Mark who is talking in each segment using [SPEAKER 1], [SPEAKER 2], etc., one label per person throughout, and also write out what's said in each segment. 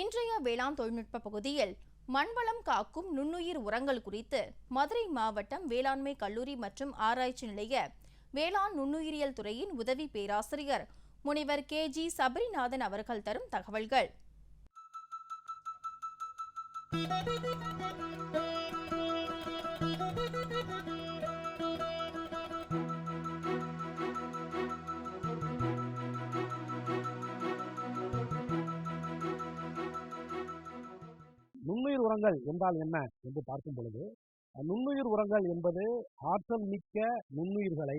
[SPEAKER 1] இன்றைய வேளாண் தொழில்நுட்ப பகுதியில் மண்வளம் காக்கும் நுண்ணுயிர் உரங்கள் குறித்து மதுரை மாவட்டம் வேளாண்மை கல்லூரி மற்றும் ஆராய்ச்சி நிலைய வேளாண் நுண்ணுயிரியல் துறையின் உதவி பேராசிரியர் முனைவர் கே ஜி சபரிநாதன் அவர்கள் தரும் தகவல்கள்.
[SPEAKER 2] நுண்ணுயிர் உரங்கள் என்றால் என்ன என்று பார்க்கும் பொழுது நுண்ணுயிர் உரங்கள் என்பது ஆற்றல் மிக்க நுண்ணுயிர்களை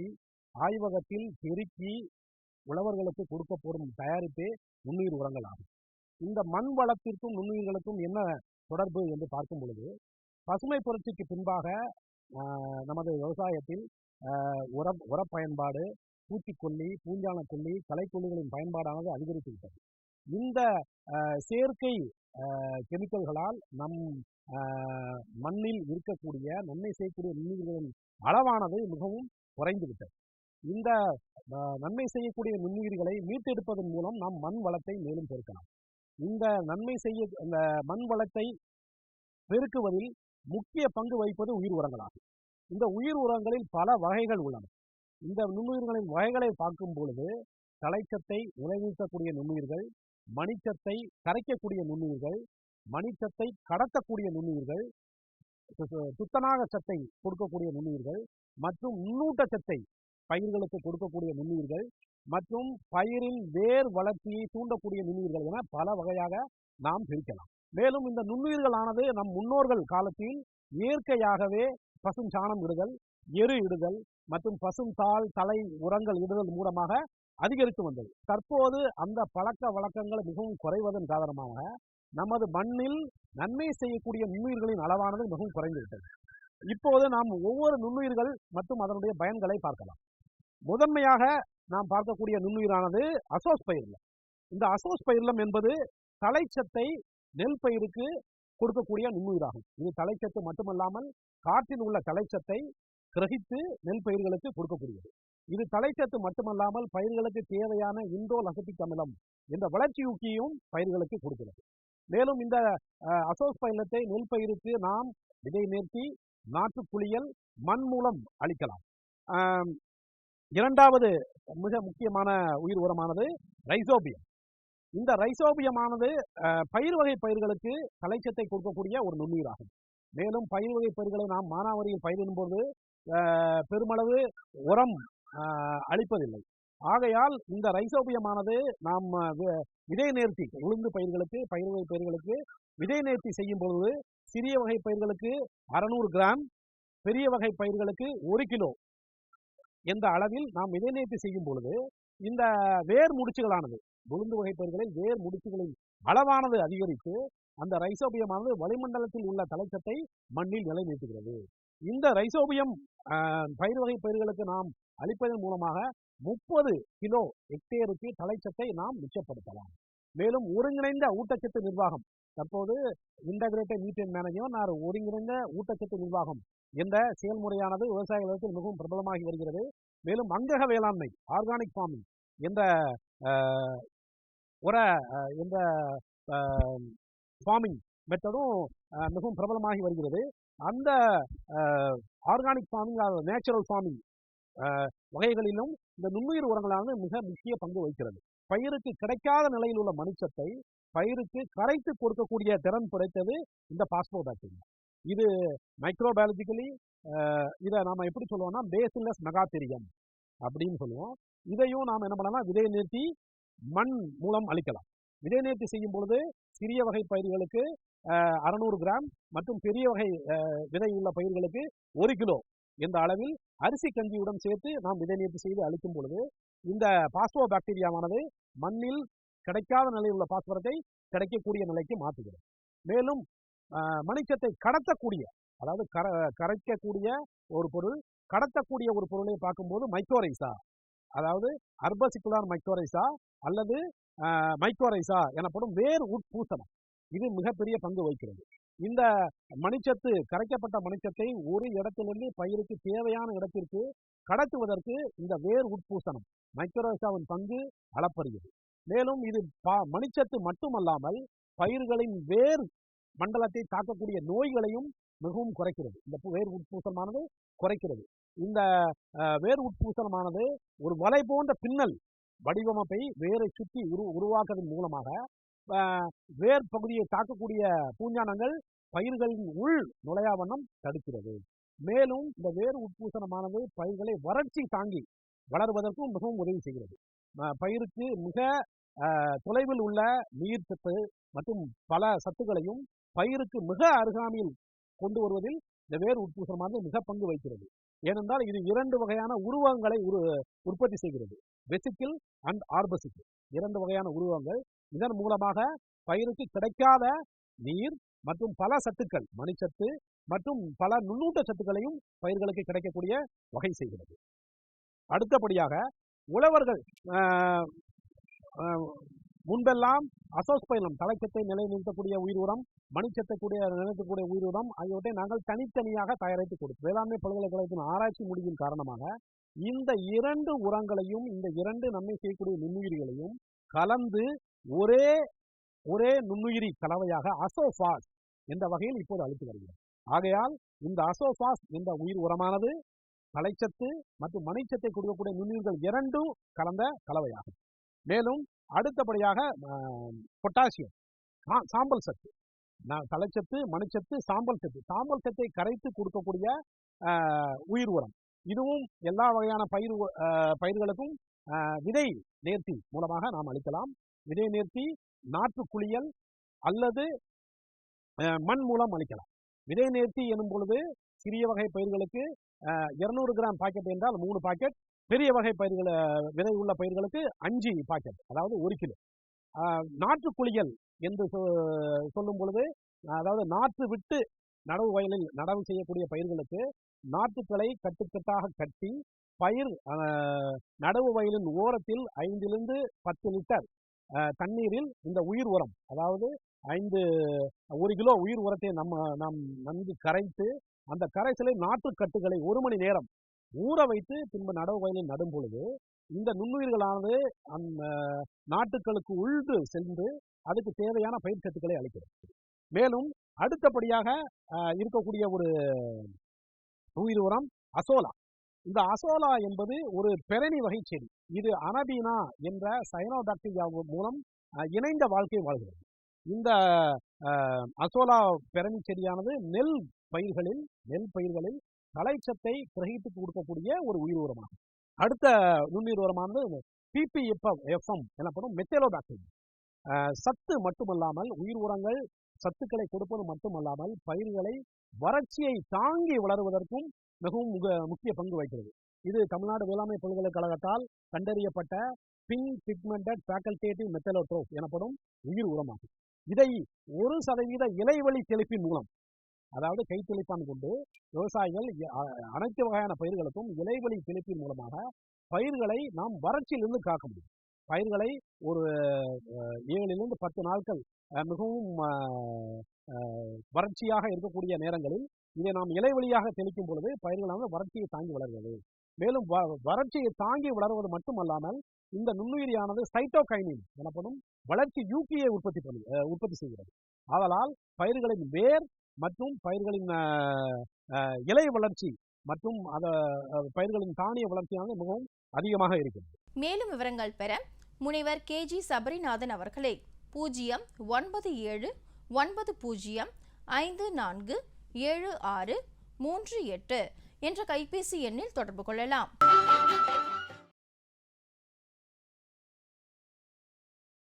[SPEAKER 2] ஆய்வகத்தில் பெருக்கி உழவர்களுக்கு கொடுக்கப்படும் தயாரிப்பே நுண்ணுயிர் உரங்கள் ஆகும். இந்த மண் வளத்திற்கும் நுண்ணுயிர்களுக்கும் என்ன தொடர்பு என்று பார்க்கும் பொழுது பசுமை புரட்சிக்கு பின்பாக நமது விவசாயத்தில் ஆஹ், உர உர பயன்பாடு பூச்சிக்கொல்லி பூஞ்சானக்கொல்லி கலைக்கொல்லிகளின் பயன்பாடானது அதிகரித்து விட்டது. இந்த ஆஹ், செயற்கை கெமிக்கல்களால் நம் மண்ணில் இருக்கக்கூடிய நன்மை செய்யக்கூடிய நுண்ணுயிர்களின் அளவானது மிகவும் குறைந்துவிட்டது. இந்த நன்மை செய்யக்கூடிய நுண்ணுயிர்களை மீட்டெடுப்பதன் மூலம் நாம் மண் வளத்தை மேலும் பெருக்கலாம். இந்த நன்மை செய்ய இந்த மண் வளத்தை பெருக்குவதில் முக்கிய பங்கு வகிப்பது உயிர் உரங்களாகும். இந்த உயிர் உரங்களில் பல வகைகள் உள்ளன. இந்த நுண்ணுயிர்களின் வகைகளை பார்க்கும் பொழுது தலைச்சத்தை நிலைநிறுத்தக்கூடிய நுண்ணுயிர்கள் மணிச்சத்தை கரைக்கக்கூடிய நுண்ணுயிர்கள் மணிச்சத்தை கடத்தக்கூடிய நுண்ணுயிர்கள் துத்தநாக சத்தை கொடுக்கக்கூடிய நுண்ணுயிர்கள் மற்றும் நுண்ணூட்ட சத்தை பயிர்களுக்கு கொடுக்கக்கூடிய நுண்ணுயிர்கள் மற்றும் பயிரின் வேர் வளர்ச்சியை தூண்டக்கூடிய நுண்ணுயிர்கள் என பல வகையாக நாம் பிரிக்கலாம். மேலும் இந்த நுண்ணுயிர்களானது நம் முன்னோர்கள் காலத்தில் இயற்கையாகவே பசும் சாணம் இடுதல் எரு இடுதல் மற்றும் பசும் தாள் தலை உரங்கள் இடுதல் மூலமாக அதிகரித்து வந்தது. தற்போது அந்த பழக்க வழக்கங்கள் மிகவும் குறைவதன் காரணமாக நமது மண்ணில் நன்மை செய்யக்கூடிய நுண்ணுயிர்களின் அளவானது மிகவும் குறைந்துவிட்டது. இப்போது நாம் ஒவ்வொரு நுண்ணுயிர்கள் மற்றும் அதனுடைய பயன்களை பார்க்கலாம். முதன்மையாக நாம் பார்க்கக்கூடிய நுண்ணுயிரானது அசோஸ் அசோஸ்பயிரிலம் இந்த அசோஸ் அசோஸ்பயிரிலம் என்பது தலைச்சத்தை நெல் பயிருக்கு கொடுக்கக்கூடிய நுண்ணுயிராகும். இது தலைச்சத்து மட்டுமல்லாமல் காற்றில் உள்ள தலைச்சத்தை கிரகித்து நெல் பயிர்களுக்கு கொடுக்கக்கூடியது. இது தலைச்சத்து மட்டுமல்லாமல் பயிர்களுக்கு தேவையான இண்டோல் லசட்டிக் அமிலம் என்ற வளர்ச்சி ஊக்கியும் பயிர்களுக்கு கொடுக்கிறது. மேலும் இந்த அசோஸ் பயிலத்தை நெல் பயிருக்கு நாம் விதை நேர்த்தி நாற்று குளியல் மண் மூலம் அளிக்கலாம். இரண்டாவது மிக முக்கியமான உயிர் உரமானது ரைசோபியம். இந்த ரைசோபியமானது பயிர் வகை பயிர்களுக்கு தலைச்சத்தை கொடுக்கக்கூடிய ஒரு நுண்ணுயிராகும். மேலும் பயிர் வகை பயிர்களை நாம் மானாவரியில் பயிரிடும்போது பெருமளவு உரம் அளிப்பதில்லை. ஆகையால் இந்த ரைசோபியமானது நாம் வி- விதை நேர்த்தி உளுந்து பயிர்களுக்கு பயிர் வகை பயிர்களுக்கு விதை நேர்த்தி செய்யும் பொழுது சிறிய வகை பயிர்களுக்கு அறநூறு கிராம் பெரிய வகை பயிர்களுக்கு ஒரு கிலோ என்ற அளவில் நாம் விதை நேர்த்தி செய்யும் பொழுது இந்த வேர் முடிச்சுகளானது உளுந்து வகை பயிர்களில் வேர் முடிச்சுகளின் அளவானது அதிகரித்து அந்த ரைசோபியமானது வளிமண்டலத்தில் உள்ள தலைச்சத்தை மண்ணில் நிலைநிறுத்துகிறது. இந்த ரைசோபியம் பயிர் வகை பயிர்களுக்கு நாம் அளிப்பதன் மூலமாக முப்பது கிலோ ஹெக்டேருக்கு தலைச்சத்தை நாம் மிச்சப்படுத்தலாம். மேலும் ஒருங்கிணைந்த ஊட்டச்சத்து நிர்வாகம். தற்போது இன்டகிரேட்டட் நியூட்ரியன் மேனேஜ்மெண்ட் ஆர் ஒருங்கிணைந்த ஊட்டச்சத்து நிர்வாகம். என்ற செயல்முறையானது விவசாய உலகத்தில் மிகவும் பிரபலமாகி வருகிறது. மேலும் அங்கக வேளாண்மை ஆர்கானிக் ஃபார்மிங் என்ற உர என்ற ஃபார்மிங் மெத்தடும் மிகவும் பிரபலமாகி வருகிறது. அந்த ஆர்கானிக் ஃபார்மிங் நேச்சுரல் ஃபார்மிங் வகைகளிலும் இந்த நுண்ணுயிர் உரங்களானது மிக முக்கிய பங்கு வகிக்கிறது. பயிருக்கு கிடைக்காத நிலையில் உள்ள மனுச்சத்தை பயிருக்கு கரைத்து கொடுக்கக்கூடிய திறன் படைத்தது இந்த பாஸ்போபாக்டீரியா. இது மைக்ரோபயாலஜிக்கலி இதை நாம் எப்படி சொல்லுவோம்னா பேசில்லஸ் மெகாத்திரியம் அப்படின்னு சொல்லுவோம். இதையும் நாம் என்ன பண்ணலாம்? விதை நிறுத்தி மண் மூலம் அளிக்கலாம் விதை நிறுத்தி செய்யும் பொழுது சிறிய வகை பயிர்களுக்கு அறநூறு கிராம் மற்றும் பெரிய வகை விதை உள்ள பயிர்களுக்கு ஒரு கிலோ என்ற அளவில் அரிசி கஞ்சியுடன் சேர்த்து நாம் விதை செய்து அளிக்கும் பொழுது இந்த பாஸ்போ பாக்டீரியாவானது மண்ணில் கிடைக்காத நிலையில் உள்ள பாஸ்பரத்தை கிடைக்கக்கூடிய நிலைக்கு மாற்றுகிறது. மேலும் மணிச்சத்தை கடத்தக்கூடிய அதாவது கர கரைக்கக்கூடிய ஒரு பொருள் கடத்தக்கூடிய ஒரு பொருளை பார்க்கும்போது மைக்ரோரைசா அதாவது அர்பசிக்குலான் மைக்ரோரைசா அல்லது அஹ், மைக்ரோரைசா எனப்படும் வேர் உட்பூசணம். இது மிகப்பெரிய பங்கு வகிக்கிறது. இந்த மணிச்சத்து கரைக்கப்பட்ட மணிச்சத்தை ஒரு இடத்திலிருந்து பயிருக்கு தேவையான இடத்திற்கு கடத்துவதற்கு இந்த வேர் உட்பூசணம் மைக்ரோசாவின் பங்கு அளப்பரியது. மேலும் இது மணிச்சத்து மட்டுமல்லாமல் பயிர்களின் வேர் மண்டலத்தை தாக்கக்கூடிய நோய்களையும் மிகவும் குறைக்கிறது. இந்த வேர் உட்பூசணமானது குறைக்கிறது. இந்த வேர் உட்பூசணமானது ஒரு வலை போன்ற பின்னல் வடிவமைப்பை வேரை சுற்றி உரு உருவாக்குவதன் மூலமாக வேர் பகுதியை தாக்கக்கூடிய பூஞ்சானங்கள் பயிர்களின் உள் நுழையா வண்ணம் தடுக்கிறது. மேலும் இந்த வேர் உட்பூசணமானது பயிர்களை வறட்சி தாங்கி வளர்வதற்கும் மிகவும் உதவி செய்கிறது. பயிருக்கு மிக தொலைவில் உள்ள நீர் சத்து மற்றும் பல சத்துக்களையும் பயிருக்கு மிக அருகாமையில் கொண்டு வருவதில் இந்த வேர் உட்பூசணமானது மிக பங்கு வகிக்கிறது. ஏனென்றால் இது இரண்டு வகையான உருவங்களை உரு உற்பத்தி செய்கிறது. வெசிக்கிள் அண்ட் ஆர்பசிக்கிள். இரண்டு வகையான உருவங்கள் இதன் மூலமாக பயிருக்கு கிடைக்காத நீர் மற்றும் பல சத்துக்கள் மணிச்சத்து மற்றும் பல நுண்ணூட்ட சத்துக்களையும் பயிர்களுக்கு கிடைக்கக்கூடிய வகை செய்கிறது. அடுத்தபடியாக உழவர்கள் ஆஹ், முன்பெல்லாம் அசோஸ்பைலம் தலைச்சத்தை நிலைநிறுத்தக்கூடிய உயிர் உரம் மணிச்சத்தை கூடிய நிலைநிறுத்தக்கூடிய உயிர் உரம் ஆகியவற்றை நாங்கள் தனித்தனியாக தயாரித்து கொடுத்தோம் வேளாண்மை பல்கலைக்கழகத்தின் ஆராய்ச்சி முடிவின் காரணமாக இந்த இரண்டு உரங்களையும் இந்த இரண்டு நன்மை செய்யக்கூடிய நுண்ணுயிரிகளையும் கலந்து ஒரே ஒரே நுண்ணுயிரி கலவையாக அசோஃபாஸ் என்ற வகையில் இப்போது அளித்து வருகிறது. ஆகையால் இந்த அசோஃபாஸ் என்ற உயிர் உரமானது தலைச்சத்து மற்றும் மணிச்சத்தை கொடுக்கக்கூடிய நுண்ணுயிர்கள் இரண்டும் கலந்த கலவையாகும். மேலும் அடுத்தபடியாக பொட்டாசியம் சாம்பல் சத்து. நான் தலைச்சத்து மணிச்சத்து சாம்பல் சத்து. சாம்பல் சத்தை கரைத்து கொடுக்கக்கூடிய உயிர் உரம். இதுவும் எல்லா வகையான பயிர் உ- பயிர்களுக்கும் விதை நேர்த்தி மூலமாக நாம் அளிக்கலாம். விதை நேர்த்தி நாற்று குளியல் அல்லது மண் மூலம் அளிக்கலாம். விதை நேர்த்தி எனும் பொழுது சிறிய வகை பயிர்களுக்கு இருநூறு கிராம் பாக்கெட் என்றால் மூணு பாக்கெட். பெரிய வகை பயிர்கள் விதை உள்ள பயிர்களுக்கு அஞ்சு பாக்கெட் அதாவது ஒரு கிலோ. நாற்று குளியல் என்று சொ- சொல்லும் பொழுது அதாவது நாற்று விட்டு நடவு வயலில் நடவு செய்யக்கூடிய பயிர்களுக்கு நாற்றுக்களை கட்டுக்கட்டாக கட்டி பயிர் நடவு வயலின் ஓரத்தில் ஐந்திலிருந்து பத்து லிட்டர் தண்ணீரில் இந்த உயிர் உரம் அதாவது ஐந்து ஒரு கிலோ உயிர் உரத்தை நம்ம நாம் நன்கு கரைத்து அந்த கரைசலை நாற்றுக்கட்டுகளை ஒரு மணி நேரம் ஊற வைத்து பின்பு நடவு வயலில் நடும் பொழுது இந்த நுண்ணுயிர்களானது அந்த நாட்டுக்களுக்கு உள்து சென்று அதுக்கு தேவையான பயிர் சத்துக்களை அளிக்கிறது. மேலும் அடுத்தபடியாக இருக்கக்கூடிய ஒரு உயிர் உரம் அசோலா. இந்த அசோலா என்பது ஒரு பெரணி வகை செடி. இது அனபீனா என்ற சைனோபாக்டீரியா மூலம் இணைந்த வாழ்க்கை வாழ்கிறது. இந்த அசோலா பெரணி செடியானது நெல் பயிர்களில் நெல் பயிர்களில் தலைச்சத்தை கிரகித்து கொடுக்கக்கூடிய ஒரு உயிர் உரமாகும் அடுத்த நுண்ணுயிர் உரமானது பிபி எஃப்எம் எனப்படும் மெத்தேலோபாக்டீரியா சத்து மட்டுமல்லாமல் உயிர் உரங்கள் சத்துக்களை கொடுப்பது மட்டுமல்லாமல் பயிர்களை வறட்சியை தாங்கி வளருவதற்கும் மிகவும் முக முக்கிய பங்கு வகிக்கிறது. இது தமிழ்நாடு வேளாண்மை பல்கலைக்கழகத்தால் கண்டறியப்பட்ட பின் பிக்மெண்டட் ஃபேக்கல்டேட்டிவ் மெத்தலோட்ரோப் எனப்படும் உயிர் உரமாகும். இதை ஒரு சதவீத இலைவழி தெளிப்பின் மூலம் அதாவது கை தெளிப்பான் கொண்டு விவசாயிகள் அனைத்து வகையான பயிர்களுக்கும் இலைவழி தெளிப்பின் மூலமாக பயிர்களை நாம் வறட்சியிலிருந்து காக்க முடியும். பயிர்களை ஒரு ஏழிலிருந்து பத்து நாட்கள் மிகவும் வறட்சியாக இருக்கக்கூடிய நேரங்களில் இதை நாம் இலை வழியாக தெளிக்கும் பொழுது பயிர்களானது வறட்சியை தாங்கி வளர்கிறது. மேலும் வ- வறட்சியை தாங்கி வளர்வது மட்டுமல்லாமல் இந்த நுண்ணுயிரியானது சைட்டோகைனின் எனப்படும் வளர்ச்சி யூக்கியை உற்பத்தி பண்ணி உற்பத்தி செய்கிறது. ஆதலால் பயிர்களின் வேர் மற்றும் பயிர்களின் இலை வளர்ச்சி மற்றும் அத பயிர்களின் தானிய வளர்ச்சியானது மிகவும் அதிகமாக இருக்கிறது.
[SPEAKER 1] மேலும் விவரங்கள் பெற முனைவர் கேஜி சபரிநாதன் அவர்களை பூஜ்ஜியம் ஒன்பது ஏழு ஒன்பது பூஜ்ஜியம் ஐந்து நான்கு ஏழு ஆறு மூன்று எட்டு என்ற கைபேசி எண்ணில் தொடர்பு கொள்ளலாம்.